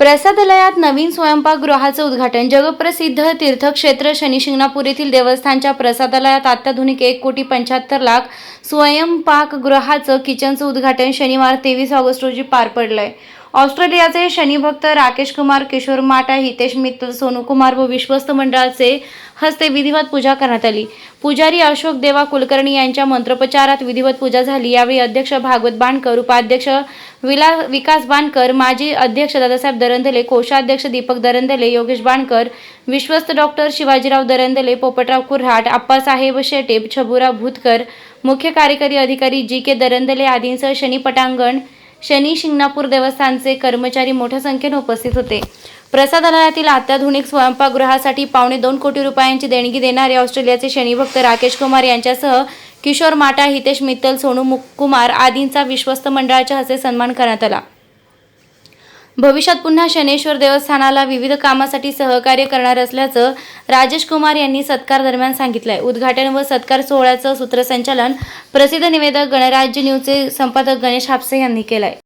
प्रसादालयात नवीन स्वयंपाकगृहाचं उद्घाटन. जगप्रसिद्ध तीर्थक्षेत्र शनिशिंगणापूर येथील देवस्थानच्या प्रसादालयात अत्याधुनिक एक कोटी पंच्याहत्तर लाख स्वयंपाकगृहाचं किचनचं उद्घाटन शनिवार तेवीस ऑगस्ट रोजी पार पडलंय. ऑस्ट्रेलियाचे शनिभक्त राकेश कुमार किशोर माटा हितेश मित्तल सोनू कुमार व विश्वस्त मंडळाचे हस्ते विधिवत पूजा करण्यात आली. पुजारी अशोक देवा कुलकर्णी यांच्या मंत्रोपचारात विधिवत पूजा झाली. यावेळी अध्यक्ष भागवत बाणकर उपाध्यक्ष विला विकास बाणकर माजी अध्यक्ष दादासाहेब दरंदले कोषाध्यक्ष दीपक दरंदले योगेश बाणकर विश्वस्त डॉक्टर शिवाजीराव दरंदले पोपटराव कुऱ्हाट आप्पासाहेब शेटे छबुराव भूतकर मुख्य कार्यकारी अधिकारी जी के दरंदले आदींसह शनी पटांगण शनी शिंगणापूर देवस्थानचे कर्मचारी मोठ्या संख्येने उपस्थित होते. प्रसादालयातील अत्याधुनिक स्वयंपाकगृहासाठी पावणे दोन कोटी रुपयांची देणगी देणारे ऑस्ट्रेलियाचे शनीभक्त राकेश कुमार यांच्यासह किशोर माटा हितेश मित्तल सोनू कुमार आदींचा विश्वस्त मंडळाच्या हस्ते सन्मान करण्यात आला. भविष्यात पुन्हा शनेश्वर देवस्थानाला विविध कामासाठी सहकार्य करणार असल्याचं राजेश कुमार यांनी सत्कार दरम्यान सांगितलंय. उद्घाटन व सत्कार सोहळ्याचं सूत्रसंचालन प्रसिद्ध निवेदक गणराज्य न्यूजचे संपादक गणेश हापसे यांनी केलंय.